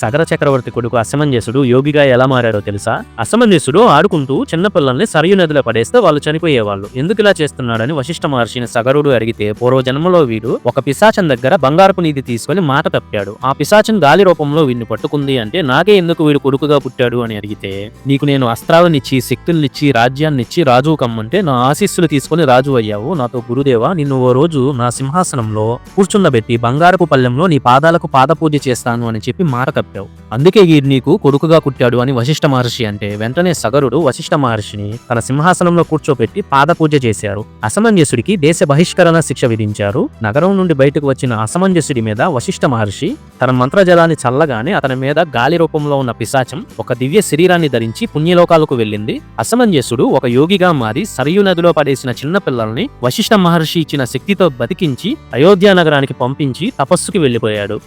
సగర చక్రవర్తి కొడుకు అసమంజసుడు యోగిగా ఎలా మారారో తెలుసా? అసమంజసుడు ఆడుకుంటూ చిన్న పిల్లల్ని సరియు నదిలో పడేస్తే వాళ్ళు చనిపోయేవాళ్ళు. ఎందుకు ఇలా చేస్తున్నాడని వశిష్ఠ మహర్షిని సగరుడు అడిగితే పూర్వ జన్మలో వీడు ఒక పిశాచం దగ్గర బంగారపు నీతి తీసుకొని మాట తప్పాడు. ఆ పిశాచం గాలి రూపంలో వీడిని పట్టుకుంది అంటే నాకే ఎందుకు వీడు కొడుకుగా పుట్టాడు అని అడిగితే నీకు నేను అస్త్రాలనిచ్చి శక్తుల్నిచ్చి రాజ్యాన్నిచ్చి రాజు కమ్మంటే నా ఆశీస్సులు తీసుకొని రాజు అయ్యావు. నాతో గురుదేవా నిన్ను ఓ రోజు నా సింహాసనంలో కూర్చుండబెట్టి బంగారపు పల్లెంలో నీ పాదాలకు పాదపూజ చేస్తాను అని చెప్పి మాట తప్పావు అందుకే వీడు నీకు కొడుకుగా కుట్టాడు అని వశిష్ఠ మహర్షి అంటే వెంటనే సగరుడు వశిష్ఠ మహర్షిని తన సింహాసనంలో కూర్చోపెట్టి పాదపూజ చేశారు. అసమంజసుడికి దేశ బహిష్కరణ శిక్ష విధించారు. నగరం నుండి బయటకు వచ్చిన అసమంజసుడి మీద వశిష్ఠ మహర్షి తన మంత్రజలాన్ని చల్లగానే అతని మీద గాలి రూపంలో ఉన్న పిశాచం ఒక దివ్య శరీరాన్ని ధరించి పుణ్యలోకాలకు వెళ్ళింది. అసమంజసుడు ఒక యోగిగా మారి సరియు నదిలో పడేసిన చిన్న పిల్లల్ని వశిష్ఠ మహర్షి ఇచ్చిన శక్తితో బతికించి అయోధ్య నగరానికి పంపించి తపస్సుకి వెళ్ళిపోయాడు